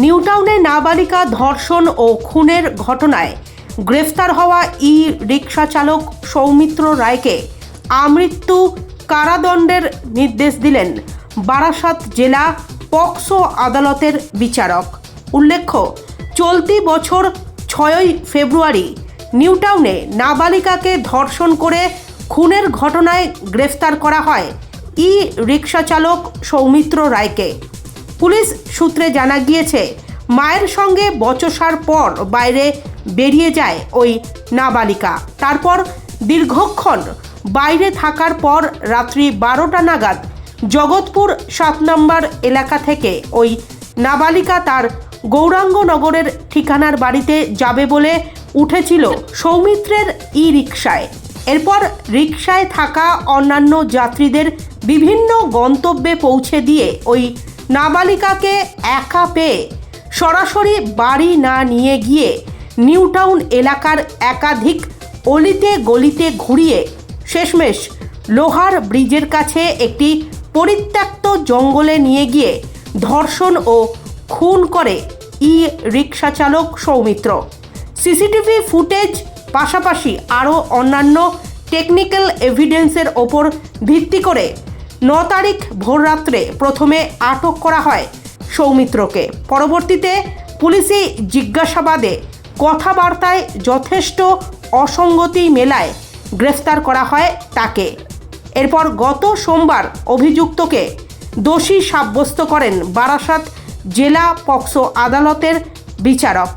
নিউটাউনে নাবালিকা ধর্ষণ ও খুনের ঘটনায় গ্রেফতার হওয়া ই রিক্সা চালক সৌমিত্র রায়কে আমৃত্যু কারাদণ্ডের নির্দেশ দিলেন বারাসাত জেলা পক্সো আদালতের বিচারক। উল্লেখ্য, চলতি বছর ছয়ই ফেব্রুয়ারি নিউটাউনে নাবালিকাকে ধর্ষণ করে খুনের ঘটনায় গ্রেফতার করা হয় ই রিক্সা চালক সৌমিত্র রায়কে। পুলিশ সূত্রে জানা গিয়েছে, মায়ের সঙ্গে বচসার পর বাইরে বেরিয়ে যায় ওই নাবালিকা। তারপর দীর্ঘক্ষণ বাইরে থাকার পর রাত্রি বারোটা নাগাদ জগৎপুর সাত নম্বর এলাকা থেকে ওই নাবালিকা তার গৌরাঙ্গনগরের ঠিকানার বাড়িতে যাবে বলে উঠেছিল সৌমিত্রের ই রিক্সায় এরপর রিক্সায় থাকা অন্যান্য যাত্রীদের বিভিন্ন গন্তব্যে পৌঁছে দিয়ে ওই নাবালিকাকে একা পেয়ে সরাসরি বাড়ি না নিয়ে গিয়ে নিউটাউন এলাকার একাধিক অলিতে গলিতে ঘুরিয়ে শেষমেশ লোহার ব্রিজের কাছে একটি পরিত্যক্ত জঙ্গলে নিয়ে গিয়ে ধর্ষণ ও খুন করে ই রিক্সা চালক সৌমিত্র। সিসিটিভি ফুটেজ পাশাপাশি আরও অন্যান্য টেকনিক্যাল এভিডেন্সের ওপর ভিত্তি করে ন তারিখ ভোররাত্রে প্রথমে আটক করা হয় সৌমিত্রকে। পরবর্তীতে পুলিশি জিজ্ঞাসাবাদে কথাবার্তায় যথেষ্ট অসঙ্গতি মেলায় গ্রেফতার করা হয় তাকে। এরপর গত সোমবার অভিযুক্তকে দোষী সাব্যস্ত করেন বারাসাত জেলা পক্সো আদালতের বিচারক।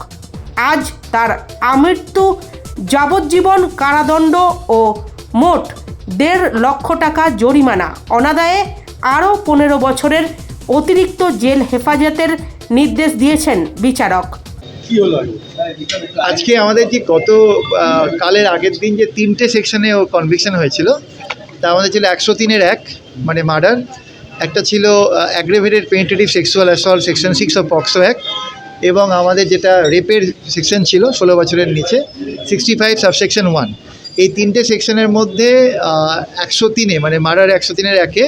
আজ তার আমৃত্যু, যাবজ্জীবন কারাদণ্ড ও মোট দেড় লক্ষ টাকা জরিমানা। অনাদায়ে আরও পনেরো বছরের অতিরিক্ত জেল হেফাজতের নির্দেশ দিয়েছেন বিচারক। কি হলো? আগে? আজকে আমাদের যে গত কালের আগের দিন যে তিনটে সেকশনে ও কনভিকশন হয়েছিল তা আমাদের ছিল একশো তিনের এক মানে মার্ডার। একটা ছিল aggravated penetrative sexual assault section six of POCSO act এবং আমাদের যেটা রেপের সেকশন ছিল ষোলো বছরের নিচে সিক্সটি ফাইভ সাবসেকশন ওয়ান এই তিনটে সেকশনের মধ্যে একশো তিনে মানে মার্ডার একশো তিনের একে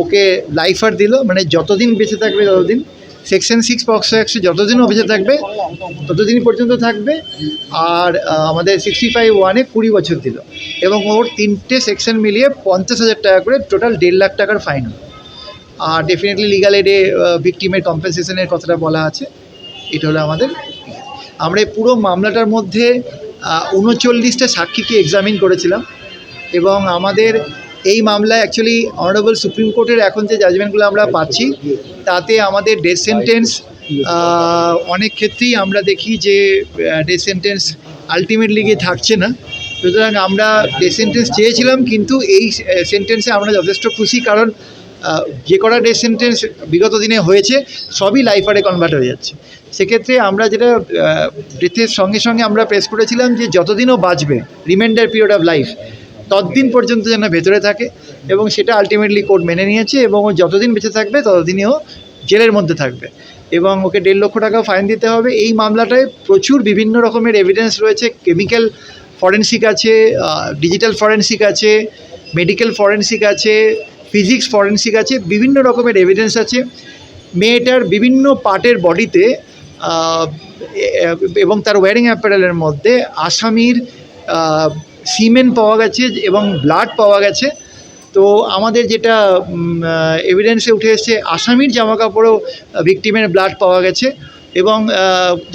ওকে লাইফার দিল মানে যতদিন বেঁচে থাকবে ততদিন। সেকশন সিক্স পক্সো অ্যাক্টে যতদিনও বেঁচে থাকবে ততদিন পর্যন্ত থাকবে। আর আমাদের সিক্সটি ফাইভ ওয়ানে কুড়ি বছর দিল। এবং ওর তিনটে সেকশন মিলিয়ে পঞ্চাশ হাজার টাকা করে টোটাল দেড় লাখ টাকার ফাইন। আর ডেফিনেটলি লিগাল এডে ভিকটিমের কম্পেনসেশনের কথাটা বলা আছে। এটা হলো আমাদের। আমরা এই পুরো মামলাটার মধ্যে উনচল্লিশটা সাক্ষীকে এক্সামিন করেছিলাম এবং আমাদের এই মামলায় অ্যাকচুয়ালি অনারেবল সুপ্রিম কোর্টের এখন যে জাজমেন্টগুলো আমরা পাচ্ছি, তাতে আমাদের ডেথ সেন্টেন্স অনেক ক্ষেত্রেই আমরা দেখি যে ডেথ সেন্টেন্স আলটিমেটলি গিয়ে থাকছে না। সুতরাং আমরা ডেথ সেন্টেন্স চেয়েছিলাম, কিন্তু এই সেন্টেন্সে আমরা যথেষ্ট খুশি কারণ যে কটা ডেথ সেন্টেন্স বিগত দিনে হয়েছে, সবই লাইফারে কনভার্ট হয়ে যাচ্ছে। সেক্ষেত্রে আমরা যেটা ডেথের সঙ্গে সঙ্গে আমরা প্রেস করেছিলাম যে যতদিনও বাঁচবে রিমাইন্ডার পিরিয়ড অফ লাইফ ততদিন পর্যন্ত যেন ভেতরে থাকে এবং সেটা আলটিমেটলি কোর্ট মেনে নিয়েছে এবং ও যতদিন বেঁচে থাকবে ততদিনই ও জেলের মধ্যে থাকবে। এবং ওকে দেড় লক্ষ টাকা ফাইন দিতে হবে। এই মামলাটায় প্রচুর বিভিন্ন রকমের এভিডেন্স রয়েছে। কেমিক্যাল ফরেন্সিক আছে ডিজিটাল ফরেন্সিক আছে মেডিকেল ফরেন্সিক আছে ফিজিক্স ফরেন্সিক আছে, বিভিন্ন রকমের এভিডেন্স আছে। মেয়েটার বিভিন্ন পার্টের বডিতে এবং তার ওয়ারিং অ্যাপারেলের মধ্যে আসামির সিমেন পাওয়া গেছে এবং ব্লাড পাওয়া গেছে। তো আমাদের যেটা এভিডেন্সে উঠে এসছে, আসামির জামা কাপড়েও ভিকটিমের ব্লাড পাওয়া গেছে এবং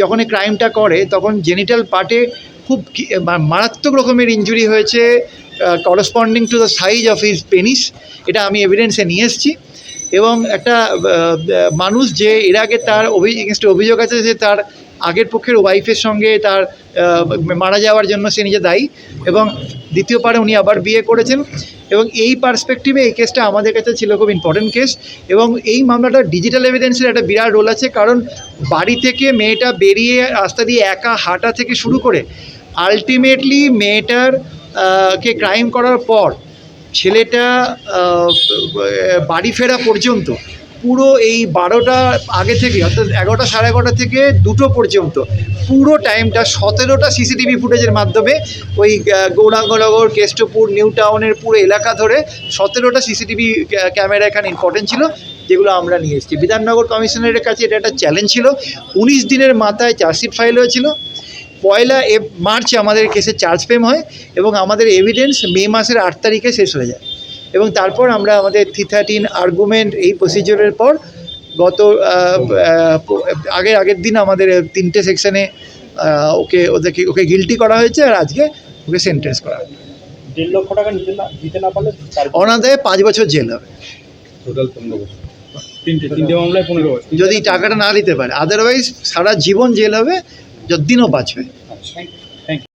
যখন এই ক্রাইমটা করে, তখন জেনিটাল পার্টে খুব মারাত্মক রকমের ইঞ্জুরি হয়েছে corresponding to the size of his penis এটা আমি এভিডেন্সে নিয়ে এসেছি। এবং একটা মানুষ যে এর আগে তার অভি অভিযোগ আছে যে তার আগের পক্ষের ওয়াইফের সঙ্গে তার মারা যাওয়ার জন্য সে নিজে দায়ী এবং দ্বিতীয়বারে উনি আবার বিয়ে করেছেন এবং এই পার্সপেক্টিভে এই কেসটা আমাদের কাছে ছিল খুব ইম্পর্টেন্ট কেস এবং এই মামলাটা ডিজিটাল এভিডেন্সের একটা বিরাট রোল আছে কারণ বাড়ি থেকে মেয়েটা বেরিয়ে রাস্তা দিয়ে একা হাঁটা থেকে শুরু করে আলটিমেটলি মেয়েটার কে ক্রাইম করার পর ছেলেটা বাড়ি ফেরা পর্যন্ত, পুরো এই বারোটা আগে থেকে, অর্থাৎ এগারোটা সাড়ে এগারোটা থেকে দুটো পর্যন্ত, পুরো টাইমটা সতেরোটা সিসিটিভি ফুটেজের মাধ্যমে ওই গৌরাঙ্গনগর, কেষ্টপুর, নিউ টাউনের পুরো এলাকা ধরে সতেরোটা সিসিটিভি ক্যামেরা এখানে ইম্পর্টেন্ট ছিল, যেগুলো আমরা নিয়ে এসেছি। বিধাননগর কমিশনারের কাছে এটা একটা চ্যালেঞ্জ ছিল। উনিশ দিনের মাথায় চার্জশিট ফাইল হয়েছিল। পয়লা এ মার্চে আমাদের কেসে চার্জ পেম হয় এবং আমাদের এভিডেন্স মে মাসের আট তারিখে শেষ হয়ে যায়। এবং তারপর আমরা আমাদের থ্রি থার্টিন আর্গুমেন্ট এই প্রসিজিওরের পর গত আগের আগের দিন আমাদের তিনটে সেকশনে ওকে ওদেরকে ওকে গিলটি করা হয়েছে আর আজকে ওকে সেন্টেন্স করা হয়েছে। দেড় লক্ষ টাকা নিতে না দিতে না পারলে অনাদায়ে পাঁচ বছর জেল হবে। টোটাল পনেরো বছর। তিনটে তিনটে মামলায় পনেরো বছর। যদি টাকাটা না দিতে পারে আদারওয়াইজ সারা জীবন জেল হবে যতদিনও বাঁচবে। আচ্ছা